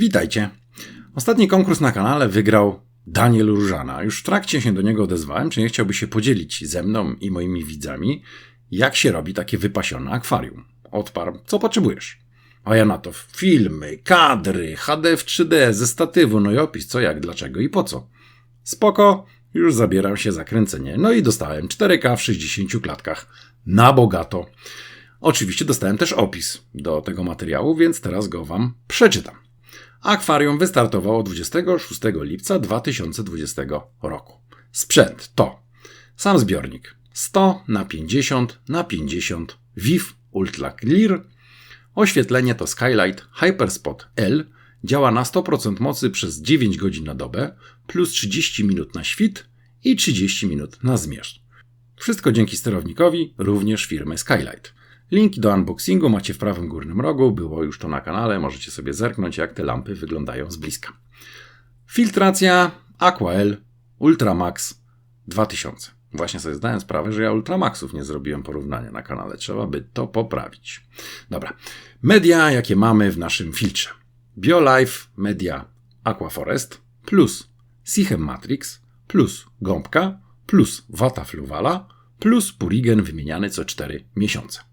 Witajcie. Ostatni konkurs na kanale wygrał Daniel Różana. Już w trakcie się do niego odezwałem, czy nie chciałby się podzielić ze mną i moimi widzami, jak się robi takie wypasione akwarium. Odparł, co potrzebujesz? A ja na to filmy, kadry, HD w 3D, ze statywu, no i opis co, jak, dlaczego i po co. Spoko, już zabieram się za kręcenie. No i dostałem 4K w 60 klatkach. Na bogato. Oczywiście dostałem też opis do tego materiału, więc teraz go Wam przeczytam. Akwarium wystartowało 26 lipca 2020 roku. Sprzęt to sam zbiornik 100 na 50 na 50 VIF Ultra Clear. Oświetlenie to Skylight Hyperspot L. Działa na 100% mocy przez 9 godzin na dobę, plus 30 minut na świt i 30 minut na zmierzch. Wszystko dzięki sterownikowi, również firmy Skylight. Linki do unboxingu macie w prawym górnym rogu, było już to na kanale, możecie sobie zerknąć jak te lampy wyglądają z bliska. Filtracja Aquael Ultramax 2000. Właśnie sobie zdałem sprawę, że ja Ultramaxów nie zrobiłem porównania na kanale, trzeba by to poprawić. Dobra, media jakie mamy w naszym filtrze. BioLife Media Aquaforest plus Sichem Matrix plus gąbka plus wata fluwala plus purigen wymieniany co 4 miesiące.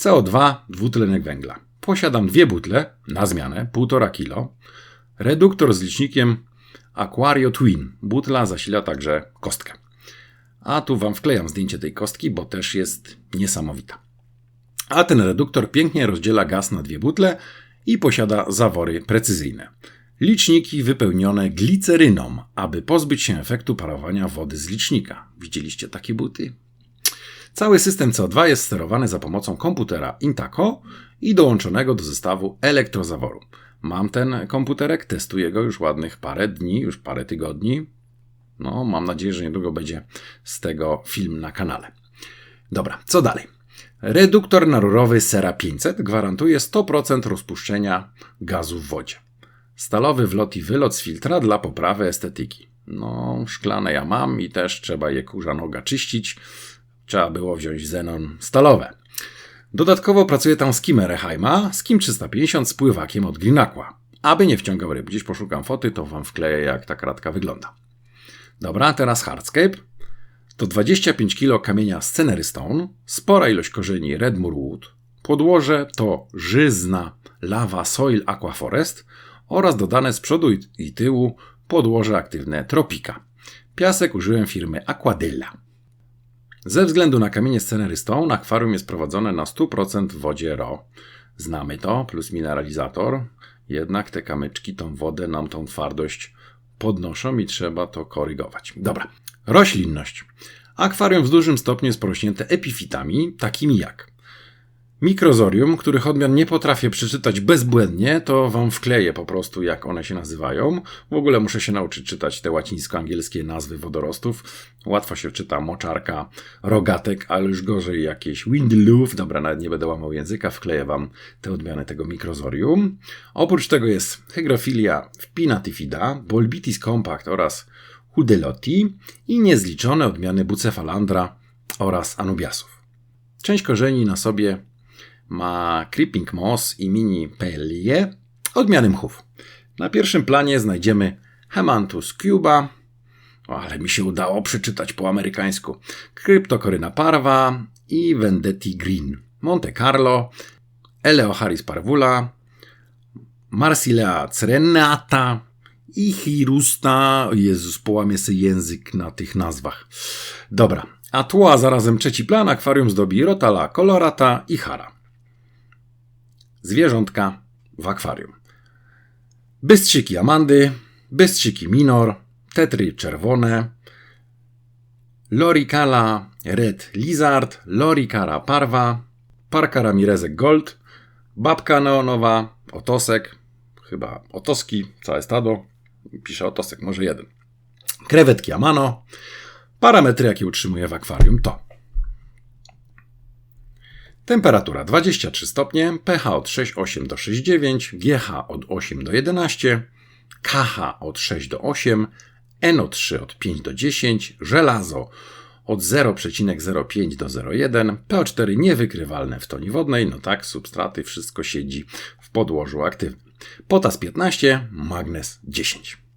CO2, dwutlenek węgla. Posiadam dwie butle, na zmianę, 1,5 kg. Reduktor z licznikiem Aquario Twin. Butla zasila także kostkę. A tu Wam wklejam zdjęcie tej kostki, bo też jest niesamowita. A ten reduktor pięknie rozdziela gaz na dwie butle i posiada zawory precyzyjne. Liczniki wypełnione gliceryną, aby pozbyć się efektu parowania wody z licznika. Widzieliście takie buty? Cały system CO2 jest sterowany za pomocą komputera Intaco i dołączonego do zestawu elektrozaworu. Mam ten komputerek, testuję go już ładnych parę dni, już parę tygodni. No, mam nadzieję, że niedługo będzie z tego film na kanale. Dobra, co dalej? Reduktor narurowy Sera 500 gwarantuje 100% rozpuszczenia gazu w wodzie. Stalowy wlot i wylot z filtra dla poprawy estetyki. No, szklane ja mam i też trzeba je kurza noga czyścić. Trzeba było wziąć Zenon stalowe. Dodatkowo pracuje tam skim Reheima, skim 350 z pływakiem od Greenaqua. Aby nie wciągał ryb, gdzieś poszukam foty, to wam wkleję jak ta kratka wygląda. Dobra, teraz Hardscape. To 25 kg kamienia Scenery Stone, spora ilość korzeni Redmur Wood, podłoże to żyzna Lava Soil Aquaforest oraz dodane z przodu i tyłu podłoże aktywne Tropica. Piasek użyłem firmy Aquadilla. Ze względu na kamienie Scenery Stone akwarium jest prowadzone na 100% w wodzie RO. Znamy to, plus mineralizator. Jednak te kamyczki tą wodę nam tą twardość podnoszą i trzeba to korygować. Dobra, roślinność. Akwarium w dużym stopniu jest porośnięte epifitami, takimi jak Mikrozorium, których odmian nie potrafię przeczytać bezbłędnie, to wam wkleję po prostu, jak one się nazywają. W ogóle muszę się nauczyć czytać te łacińsko-angielskie nazwy wodorostów. Łatwo się czyta moczarka, rogatek, ale już gorzej jakieś windloof. Dobra, nawet nie będę łamał języka, wkleję wam te odmiany tego mikrozorium. Oprócz tego jest hygrofilia wpinatifida, bolbitis compact oraz hudelotti i niezliczone odmiany bucefalandra oraz anubiasów. Część korzeni na sobie ma Creeping Moss i Mini Pellie, odmiany mchów. Na pierwszym planie znajdziemy Hemanthus cuba, o, ale mi się udało przeczytać po amerykańsku, Cryptocoryna parva i Vendetti green, Monte Carlo, Eleocharis parvula, Marsilea crenata i Chirusta. Jezus, połamie sobie język na tych nazwach. Dobra, a tła zarazem trzeci plan akwarium zdobi Rotala colorata i Hara zwierzątka w akwarium. Bystrzyki Amandy, bystrzyki Minor, tetry czerwone, Loricala Red Lizard, Loricala Parva, Parka Ramirezek Gold, babka neonowa, otosek, chyba otoski, całe stado, pisze otosek, może jeden. Krewetki Amano, parametry jakie utrzymuje w akwarium to Temperatura 23 stopnie, pH od 6,8 do 6,9, GH od 8 do 11, KH od 6 do 8, NO3 od 5 do 10, żelazo od 0,05 do 0,1, PO4 niewykrywalne w toni wodnej, no tak, substraty, wszystko siedzi w podłożu aktywnym. Potas 15, magnez 10.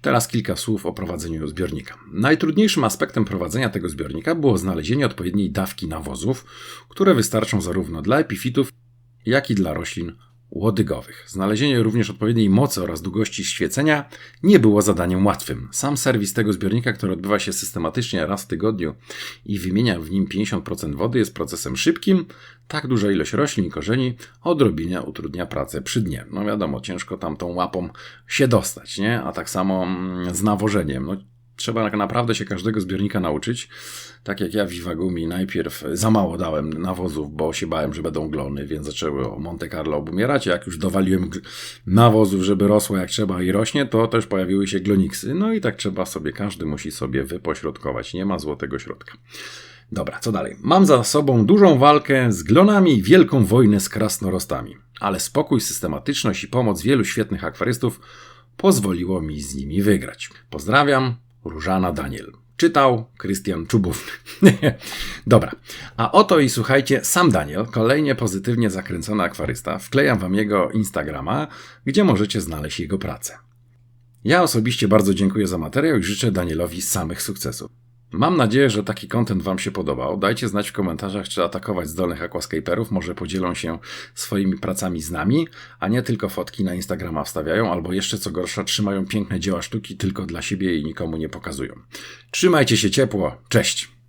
Teraz kilka słów o prowadzeniu zbiornika. Najtrudniejszym aspektem prowadzenia tego zbiornika było znalezienie odpowiedniej dawki nawozów, które wystarczą zarówno dla epifitów, jak i dla roślin łodygowych. Znalezienie również odpowiedniej mocy oraz długości świecenia nie było zadaniem łatwym. Sam serwis tego zbiornika, który odbywa się systematycznie raz w tygodniu i wymienia w nim 50% wody, jest procesem szybkim. Tak duża ilość roślin i korzeni odrobinę utrudnia pracę przy dnie. No wiadomo, ciężko tam tą łapą się dostać, nie? A tak samo mm, z nawożeniem. No, trzeba tak naprawdę się każdego zbiornika nauczyć. Tak jak ja w Iwagumi najpierw za mało dałem nawozów, bo się bałem, że będą glony, więc zaczęły o Monte Carlo obumierać. Jak już dowaliłem nawozów, żeby rosło jak trzeba i rośnie, to też pojawiły się gloniksy. No i tak trzeba sobie, każdy musi sobie wypośrodkować. Nie ma złotego środka. Dobra, co dalej? Mam za sobą dużą walkę z glonami i wielką wojnę z krasnorostami. Ale spokój, systematyczność i pomoc wielu świetnych akwarystów pozwoliło mi z nimi wygrać. Pozdrawiam, Różana Daniel. Czytał Krystian Czubówny. Dobra, a oto i słuchajcie, sam Daniel, kolejnie pozytywnie zakręcony akwarysta. Wklejam wam jego Instagrama, gdzie możecie znaleźć jego pracę. Ja osobiście bardzo dziękuję za materiał i życzę Danielowi samych sukcesów. Mam nadzieję, że taki content Wam się podobał. Dajcie znać w komentarzach, czy atakować zdolnych aquascaperów. Może podzielą się swoimi pracami z nami, a nie tylko fotki na Instagrama wstawiają, albo jeszcze co gorsza, trzymają piękne dzieła sztuki tylko dla siebie i nikomu nie pokazują. Trzymajcie się ciepło. Cześć!